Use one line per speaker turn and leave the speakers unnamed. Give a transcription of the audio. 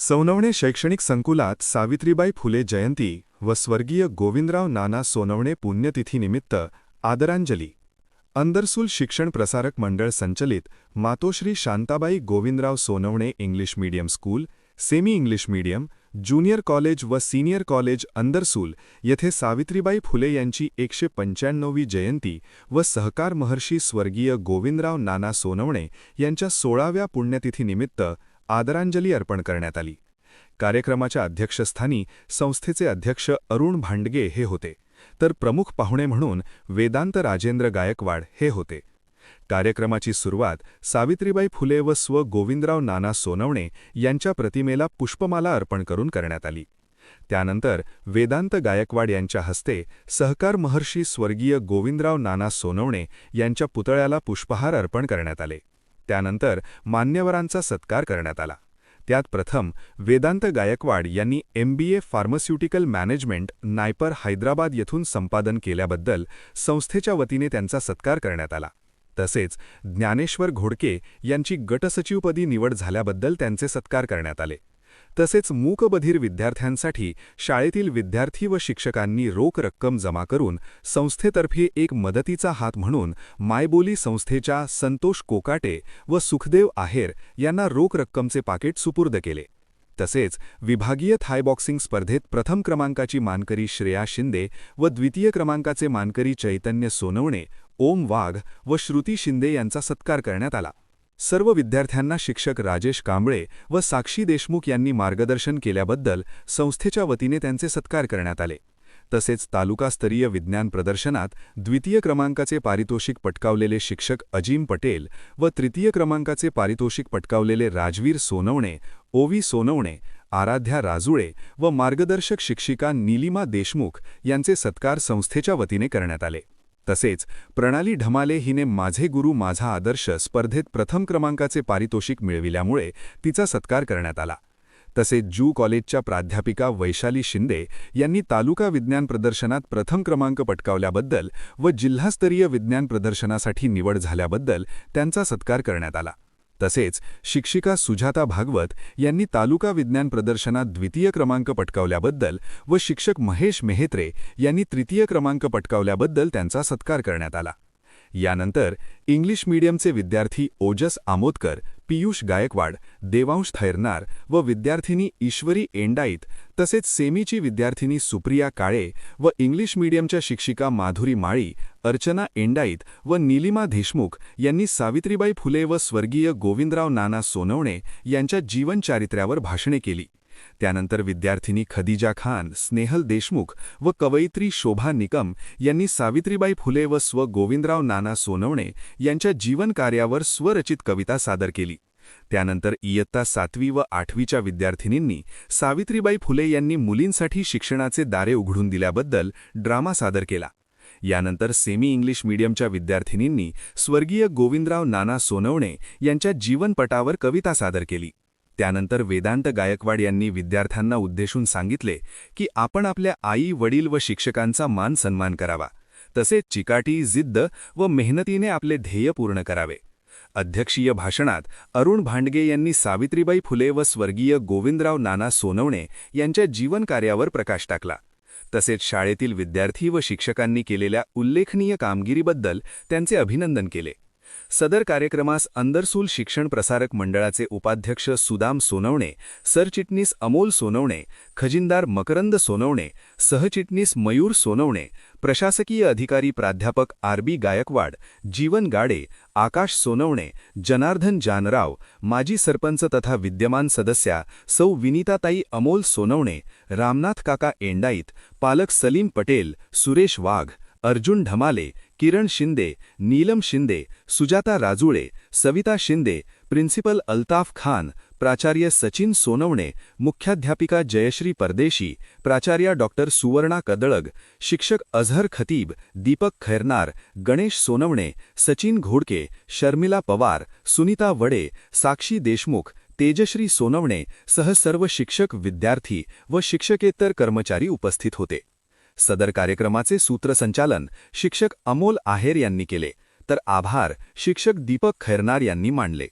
सोनवणे शैक्षणिक संकुलात सावित्रीबाई फुले जयंती व स्वर्गीय गोविंदराव नाना सोनवणे पुण्यतिथीनिमित्त आदरांजली. अंदरसूल शिक्षण प्रसारक मंडळ संचलित Matoshri Shantabai Govindrao Sonawane English medium school semi English medium junior college व सिनियर कॉलेज अंदरसूल येथे सावित्रीबाई फुले यांची एकशे पंच्याण्णववी जयंती व सहकार महर्षी स्वर्गीय गोविंदराव नाना सोनवणे यांच्या सोळाव्या पुण्यतिथीनिमित्त आदरांजली अर्पण करण्यात आली. कार्यक्रमाच्या अध्यक्षस्थानी संस्थेचे अध्यक्ष अरुण भांडगे हे होते. तर प्रमुख पाहुणे म्हणून वेदांत राजेंद्र गायकवाड हे होते. कार्यक्रमाची सुरुवात सावित्रीबाई फुले व स्व गोविंदराव नाना सोनवणे यांच्या प्रतिमेला पुष्पमाला अर्पण करून करण्यात आली. त्यानंतर वेदांत गायकवाड यांच्या हस्ते सहकार महर्षी स्वर्गीय गोविंदराव नाना सोनवणे यांच्या पुतळ्याला पुष्पहार अर्पण करण्यात आले. त्यानंतर मान्यवरांचा सत्कार करण्यात आला. त्यात प्रथम वेदांत गायकवाड यांनी M B A pharmaceutical management NIPER Hyderabad येथून संपादन केल्याबद्दल संस्थेच्या वतीने त्यांचा सत्कार करण्यात आला. तसेच ज्ञानेश्वर घोडके यांची गटसचिवपदी निवड झाल्याबद्दल त्यांचे सत्कार करण्यात आले. तसेच मूकबधीर विद्यार्थ्यांसाठी शाळेतील विद्यार्थी व शिक्षकांनी रोख रक्कम जमा करून संस्थेतर्फे एक मदतीचा हात म्हणून मायबोली संस्थेच्या संतोष कोकाटे व सुखदेव आहेर यांना रोख रक्कमचे पाकिट सुपूर्द केले. तसेच विभागीय थायबॉक्सिंग स्पर्धेत प्रथम क्रमांकाची मानकरी श्रेया शिंदे व द्वितीय क्रमांकाचे मानकरी चैतन्य सोनवणे ओम वाघ व श्रुती शिंदे यांचा सत्कार करण्यात आला. सर्व विद्यार्थ्यांना शिक्षक राजेश कांबळे व साक्षी देशमुख यांनी मार्गदर्शन केल्याबद्दल संस्थेच्या वतीने त्यांचे सत्कार करण्यात आले. तसेच तालुकास्तरीय विज्ञान प्रदर्शनात द्वितीय क्रमांकाचे पारितोषिक पटकावलेले शिक्षक अजीम पटेल व तृतीय क्रमांकाचे पारितोषिक पटकावलेले राजवीर सोनवणे ओवी सोनवणे आराध्या राजुळे व मार्गदर्शक शिक्षिका नीलिमा देशमुख यांचे सत्कार संस्थेच्या वतीने करण्यात आले. तसेच प्रणाली ढमाले हिने माझे गुरु माझा आदर्श स्पर्धेत प्रथम क्रमांकाचे पारितोषिक मिळविल्यामुळे तिचा सत्कार करण्यात आला. तसेच जू कॉलेजच्या प्राध्यापिका वैशाली शिंदे यांनी तालुका विज्ञान प्रदर्शनात प्रथम क्रमांक पटकावल्याबद्दल व जिल्हास्तरीय विज्ञान प्रदर्शनासाठी निवड झाल्याबद्दल त्यांचा सत्कार करण्यात आला. तसेच शिक्षिका सुजाता भागवत यांनी तालुका विज्ञान प्रदर्शनात द्वितीय क्रमांक पटकावल्याबद्दल व शिक्षक महेश मेहेत्रे यांनी तृतीय क्रमांक पटकावल्याबद्दल त्यांचा सत्कार करण्यात आला. यानंतर इंग्लिश मीडियमचे विद्यार्थी ओजस आमोदकर पियुष गायकवाड देवांश थैरनार व विद्यार्थिनी ईश्वरी एंडाईत तसेच सेमीची विद्यार्थिनी सुप्रिया काळे व इंग्लिश मीडियमच्या शिक्षिका माधुरी माळी अर्चना एंडाईत व नीलिमा देशमुख यांनी सावित्रीबाई फुले व स्वर्गीय गोविंदराव नाना सोनवणे यांच्या जीवनचारित्र्यावर भाषणे केली. त्यानंतर विद्यार्थिनी खदिजा खान स्नेहल देशमुख व कवयित्री शोभा निकम यांनी सावित्रीबाई फुले व स्व गोविंदराव नाना सोनवणे यांच्या जीवनकार्यावर स्वरचित कविता सादर केली. त्यानंतर इयत्ता सातवी व आठवीच्या विद्यार्थिनींनी सावित्रीबाई फुले यांनी मुलींसाठी शिक्षणाचे दारे उघडून दिल्याबद्दल ड्रामा सादर केला. यानंतर सेमी इंग्लिश मीडियमच्या विद्यार्थिनींनी स्वर्गीय गोविंदराव नाना सोनवणे यांच्या जीवनपटावर कविता सादर केली. त्यानंतर वेदांत गायकवाड यांनी विद्यार्थ्यांना उद्देशून सांगितले की आपण आपल्या आई वडील व शिक्षकांचा मान सन्मान करावा. तसेच चिकाटी जिद्द व मेहनतीने आपले ध्येय पूर्ण करावे. अध्यक्षीय भाषणात अरुण भांडगे यांनी सावित्रीबाई फुले व स्वर्गीय गोविंदराव नाना सोनवणे यांच्या जीवनकार्यावर प्रकाश टाकला. तसेच शाळेतील विद्यार्थी व शिक्षकांनी केलेल्या उल्लेखनीय कामगिरीबद्दल त्यांचे अभिनंदन केले. सदर कार्यक्रमास अंदरसूल शिक्षण प्रसारक मंडळाचे उपाध्यक्ष सुदाम सोनवणे सरचिटणीस अमोल सोनवणे खजिनदार मकरंद सोनवणे सहचिटणीस मयूर सोनवणे प्रशासकीय अधिकारी प्राध्यापक आर बी गायकवाड जीवन गाडे आकाश सोनवणे जनार्दन जानराव माजी सरपंच तथा विद्यमान सदस्या सौ विनीताताई अमोल सोनवणे रामनाथ काका एंडाईत पालक सलीम पटेल सुरेश वाघ अर्जुन ढमाले किरण शिंदे नीलम शिंदे सुजाता राजुळे सविता शिंदे प्रिन्सिपल अल्ताफ खान प्राचार्य सचिन सोनवणे मुख्याध्यापिका जयश्री परदेशी प्राचार्या डॉक्टर सुवर्णा कदळग शिक्षक अझहर खतीब दीपक खैरनार गणेश सोनवणे सचिन घोडके शर्मिला पवार सुनीता वडे साक्षी देशमुख तेजश्री सोनवणे सह सर्व शिक्षक विद्यार्थी व शिक्षकेतर कर्मचारी उपस्थित होते. सदर कार्यक्रमाचे सूत्रसंचालन शिक्षक अमोल आहेर यांनी केले. तर आभार शिक्षक दीपक खैरनार यांनी मांडले.